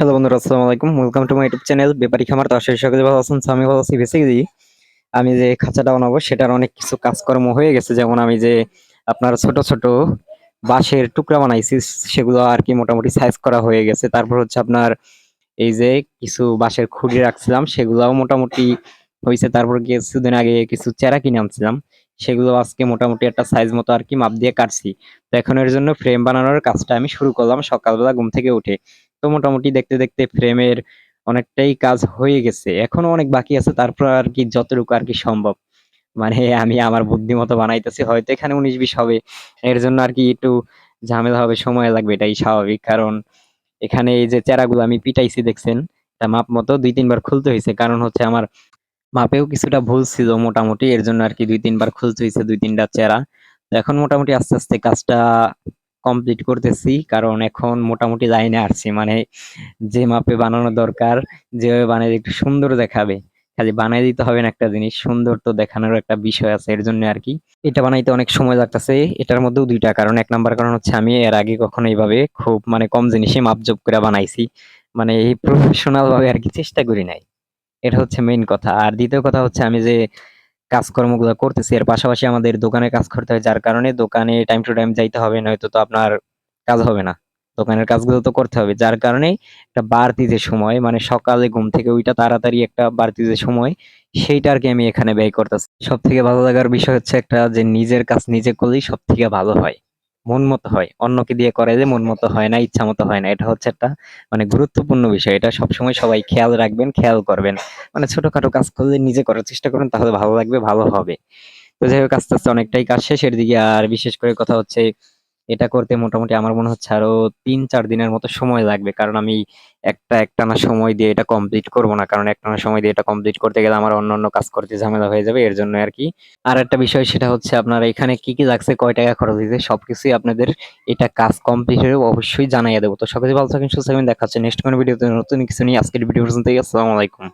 Hello বন্ধুরা, আসসালামু আলাইকুম। Welcome to my YouTube channel Byapari Khamar. তো সকলে ভালো আছেন আমি ভালো আছি বেসিক্যালি আমি যে খাঁচাটা বানাবো, সেটার অনেক কিছু কাজকর্ম হয়ে গেছে। যেমন আমি যে আপনার ছোট ছোট বাঁশের টুকরা বানাইছি, সেগুলো আর কি মোটামুটি সাইজ করা হয়ে গেছে। তারপর হচ্ছে আপনার এই যে কিছু বাঁশের খুঁড়ি রাখছিলাম, সেগুলোও মোটামুটি হয়েছে তারপর কিছুদিন আগে কিছু চেরা কিনে আনছিলাম, সেগুলো আজকে মোটামুটি একটা সাইজ মতো আর কি মাপ দিয়ে কাটছি। তো এখন এর জন্য ফ্রেম বানানোর কাজটা আমি শুরু করলাম সকালবেলা ঘুম থেকে উঠে। তো মোটামুটি দেখতে দেখতে ফ্রেমের অনেকটাই কাজ হয়ে গেছে। এখনও অনেক বাকি আছে, তারপর আর কি যতটুকু আর কি সম্ভব। মানে আমি আমার বুদ্ধি মতো বানাইতেছি, হয়তো এখানে উনিশ বিশ হবে। এর জন্য আর কি একটু ঝামেলা হবে, সময় লাগবে, এটাই স্বাভাবিক। কারণ এখানে এই যে চেরাগুলো আমি পিটাইছি, দেখছেন? তা মাপ মতো দুই তিনবার খুলতে হয়েছে। কারণ হচ্ছে আমার মাপেও কিছুটা ভুল ছিল মোটামুটি, এর জন্য আর কি দুই তিনবার খুলতে হয়েছে, দুই তিনটা চেরা। এখন মোটামুটি আস্তে আস্তে কাজটা কমপ্লিট করতেছি, কারণ এখন মোটামুটি লাইনে আসছি মানে যে মাপে বানানো দরকার, যেভাবে বানাইলে একটু সুন্দর দেখাবে। খালি বানাই দিতে হবে না একটা জিনিস, সুন্দর তো দেখানোর একটা বিষয় আছে, এর জন্য আর কি। এটা বানাইতে অনেক সময় লাগতেছে, এটার মধ্যেও দুইটা কারণ। এক নাম্বার কারণ হচ্ছে আমি এর আগে কখনো এইভাবে খুব মানে কম জিনিসে মাপজোপ করে বানাইছি। মানে এই প্রফেশনাল ভাবে আর কি চেষ্টা করি নাই। এটা হচ্ছে মেইন কথা। আর দ্বিতীয় কথা হচ্ছে আমি যে কাজকর্মগুলো করতেছি। এর পাশাপাশি আমাদের দোকানে কাজ করতে হয়, যার কারণে দোকানে টাইম টু টাইম যাইতে হবে, নয়তো তো আপনার কাজ হবে না। দোকানের কাজগুলো তো করতে হবে, যার কারণে একটা বাড়তি যে সময় মানে সকালে ঘুম থেকে ওইটা তাড়াতাড়ি একটা বাড়তি যে সময়, সেইটা আর কি আমি এখানে ব্যয় করতেছি। সব থেকে ভালো লাগার বিষয় হচ্ছে একটা যে নিজের কাজ নিজে করলেই সব থেকে ভালো হয়। মন মতো হয়। অন্যকে দিয়ে করে যে মন মতো হয় না, ইচ্ছা মতো হয় না। এটা হচ্ছে একটা মানে গুরুত্বপূর্ণ বিষয়। এটা সবসময় সবাই খেয়াল রাখবেন, খেয়াল করবেন। মানে ছোটখাটো কাজ করলে নিজে করার চেষ্টা করুন, তাহলে ভালো লাগবে, ভালো হবে। তো যাই হোক, আস্তে আস্তে অনেকটাই কাজ শেষের দিকে আর বিশেষ করে কথা হচ্ছে, এটা করতে মোটামুটি আমার মনে হচ্ছে আরও তিন চার দিনের মতো সময় লাগবে। কারণ আমি একটা একটানা সময় দিয়ে এটা কমপ্লিট করব না। কারণ একটানা সময় দিয়ে এটা কমপ্লিট করতে গেলে আমার অন্য অন্য কাজ করতে ঝামেলা হয়ে যাবে, এর জন্য আর কি। আর একটা বিষয়, সেটা হচ্ছে আপনার এখানে কি কি লাগছে, কয় টাকা খরচ হয়েছে, সবকিছুই আপনাদের এটা কাজ কমপ্লিট হয়ে অবশ্যই জানাইয়া দেবো। তো সকলে ভালো থাকেন, সুস্থ থাকবেন দেখা হচ্ছে নেক্সট কোনো ভিডিওতে নতুন কিছু নিয়ে আজকের ভিডিও পর্যন্ত আসসালামু আলাইকুম।